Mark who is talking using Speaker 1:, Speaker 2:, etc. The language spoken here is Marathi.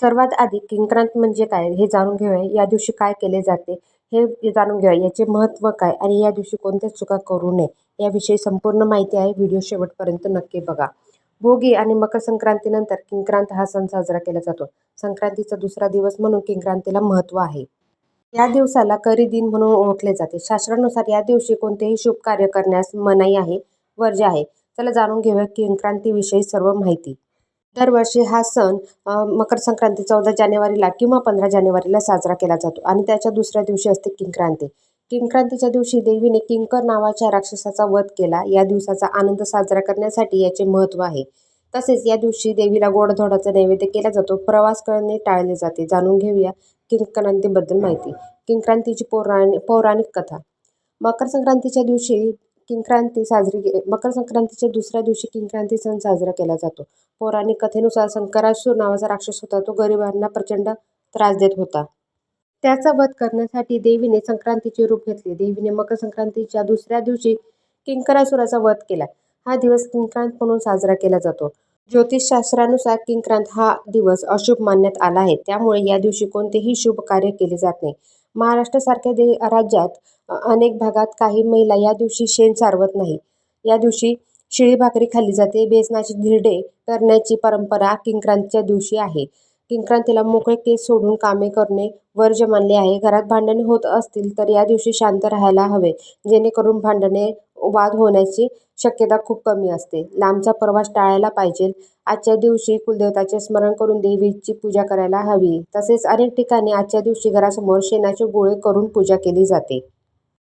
Speaker 1: सर्वात आधी किंक्रांत म्हणजे काय? हे जाणून घेऊया. या दिवशी काय केले जाते? हे जाणून घेऊया. याचे महत्त्व काय? आणि या दिवशी कोणत्या चुका करू नये? याविषयी संपूर्ण माहिती आहे. व्हिडिओ शेवटपर्यंत नक्की बघा. भोगी आणि मकर संक्रांतीनंतर किंक्रांत हा सण साजरा केला जातो. संक्रांतीचा दुसरा दिवस म्हणून किंक्रांतीला महत्त्व आहे. या दिवसाला करी दिन म्हणून ओळखले जाते. शास्त्रानुसार या दिवशी कोणतेही शुभ कार्य करण्यास मनाई आहे वर्ज्य आहे. चला जाणून घेऊया किंक्रांतीविषयी सर्व माहिती. दरवर्षी हा सण मकर संक्रांती चौदा जानेवारीला किंवा पंधरा जानेवारीला साजरा केला जातो. आणि त्याच्या दुसऱ्या दिवशी असते किंक्रांती. किंक्रांतीच्या दिवशी देवीने किंकर नावाच्या राक्षसाचा वध केला. या दिवसाचा आनंद साजरा करण्यासाठी याचे महत्त्व आहे. तसेच या दिवशी देवीला गोडधोडाचा नैवेद्य केला जातो. प्रवास करणे टाळले जाते. जाणून घेऊया किंक्रांतीबद्दल माहिती. किंक्रांतीची पौराणिक पौराणिक कथा. मकर संक्रांतीच्या दिवशी किंक्रांती साजरी मकर संक्रांतीच्या दुसऱ्या दिवशी किंक्रांती सण साजरा केला जातो. पौराणिक कथेनुसार संकरासूर नावाचा राक्षस होता. तो गरिबांना प्रचंड त्रास देत होता. त्याचा वध करण्यासाठी देवीने संक्रांतीचे रूप घेतले. देवीने मकर संक्रांतीच्या दुसऱ्या दिवशी किंकरासुराचा वध केला. हा दिवस किंक्रांत म्हणून साजरा केला जातो. ज्योतिषशास्त्रानुसार किंक्रांत हा दिवस अशुभ मानण्यात आला आहे. त्यामुळे या दिवशी कोणतेही शुभ कार्य केले जात नाही. महाराष्ट्रासारख्या दे राज्यात अनेक भागात काही महिला या दिवशी शेण सारवत नाही. या दिवशी शिळी भाकरी खाल्ली जाते. बेसनाचे धिरडे करण्याची परंपरा किंक्रांतीच्या दिवशी आहे. किंक्रांतीला मोकळे केस सोडून कामे करणे वर्ज्य मानले आहे. घरात भांडणे होत असतील तर या दिवशी शांत राहायला हवे जेणेकरून भांडणे वाद होण्याची शक्यता खूप कमी असते. लांबचा प्रवास टाळायला पाहिजे. आजच्या दिवशी कुलदेवताचे स्मरण करून देवीची पूजा करायला हवी. तसेच अनेक ठिकाणी आजच्या दिवशी घरासमोर शेणाचे गोळे करून पूजा केली जाते.